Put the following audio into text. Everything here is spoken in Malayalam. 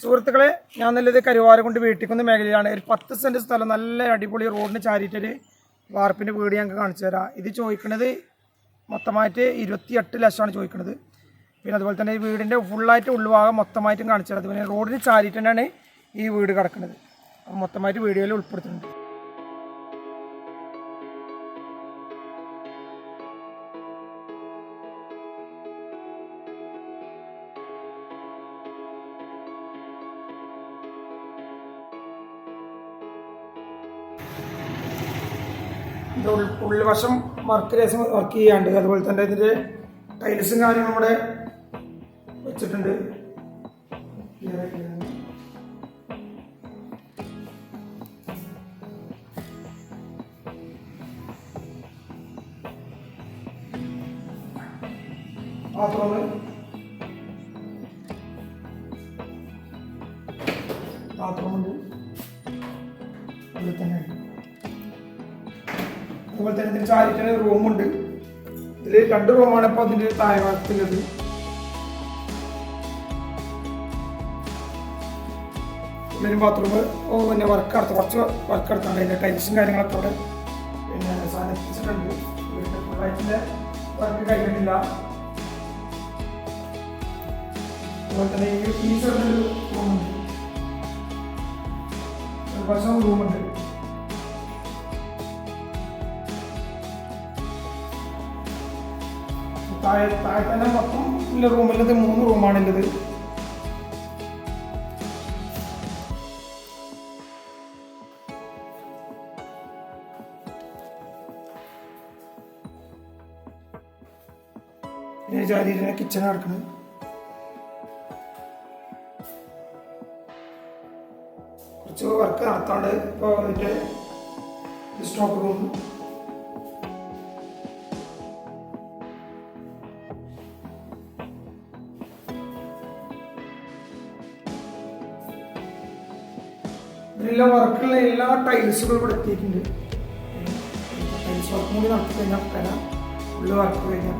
സുഹൃത്തുക്കളെ ഞാൻ നല്ലത് കരുവാരക്കുണ്ട് വീട്ടിക്കുന്ന മേഖലയിലാണ്. ഒരു പത്ത് സെന്റ് സ്ഥലം നല്ല അടിപൊളി റോഡിന് ചാരിയിട്ടൊരു വാർപ്പിന്റെ വീട് ഞങ്ങൾക്ക് കാണിച്ചു തരാം. ഇത് ചോദിക്കുന്നത് മൊത്തമായിട്ട് ഇരുപത്തിയെട്ട് ലക്ഷമാണ് ചോദിക്കുന്നത് പിന്നെ അതുപോലെ തന്നെ ഈ വീടിന്റെ ഫുള്ളായിട്ട് ഉൾഭാഗം മൊത്തമായിട്ടും കാണിച്ചു തരാം. അതുപോലെ റോഡിന് ചാരിയിട്ട് തന്നെയാണ് ഈ വീട് കിടക്കുന്നത്. മൊത്തമായിട്ട് വീഡിയോയിൽ ഉൾപ്പെടുത്തുന്നുണ്ട്. ഇത് ഉൾ- ഉൾവശം വർക്ക് രേസം വർക്ക് ചെയ്യാണ്ട്. അതുപോലെ തന്നെ ഇതിന്റെ ടൈൽസും കാര്യങ്ങളും ഇവിടെ വെച്ചിട്ടുണ്ട്. ബാത്റൂമുണ്ട് അതിൽ തന്നെ അതുപോലെ തന്നെ ഇതിന് ചാരിറ്റി റൂമുണ്ട് ഇതിൽ രണ്ട് റൂമാണ് ഇപ്പോൾ അതിന്റെ താഴെ ഭാഗത്തുള്ളത് ഉള്ളിലും ബാത്റൂം പിന്നെ വർക്ക് അടുത്ത് കുറച്ച് വർക്ക് അടുത്തുണ്ട് അതിന്റെ ടൈൽസും കാര്യങ്ങളൊക്കെ അവിടെ പിന്നെ സാധനിച്ചിട്ടുണ്ട് വീടിന്റെ ഫുള്ളായിട്ടിന്റെ വർക്ക് കഴിഞ്ഞിട്ടില്ല. അതുപോലെ തന്നെ ഈ ഫീസ് റൂമുണ്ട് ഒരു വശം റൂമുണ്ട് താഴെ താഴെ തന്നെ മൊത്തം ഇല്ല റൂമിലത് മൂന്ന് റൂമാണുള്ളത് പിന്നെ ജാതിയുടെ കിച്ചൺ കിടക്കുന്നത് കുറച്ച് വർക്ക് നടത്താണ്ട് ഇപ്പോൾ അതിന്റെ സ്റ്റോക്ക് റൂം ഇതിലുള്ള വർക്കുള്ള എല്ലാ ടൈൽസുകളും ഇവിടെ എത്തിയിട്ടുണ്ട്. ടൈൽസ് വർക്ക് കൂടി നടത്തി കഴിഞ്ഞാൽ തരാം ഉള്ള വർക്ക് കഴിഞ്ഞാൽ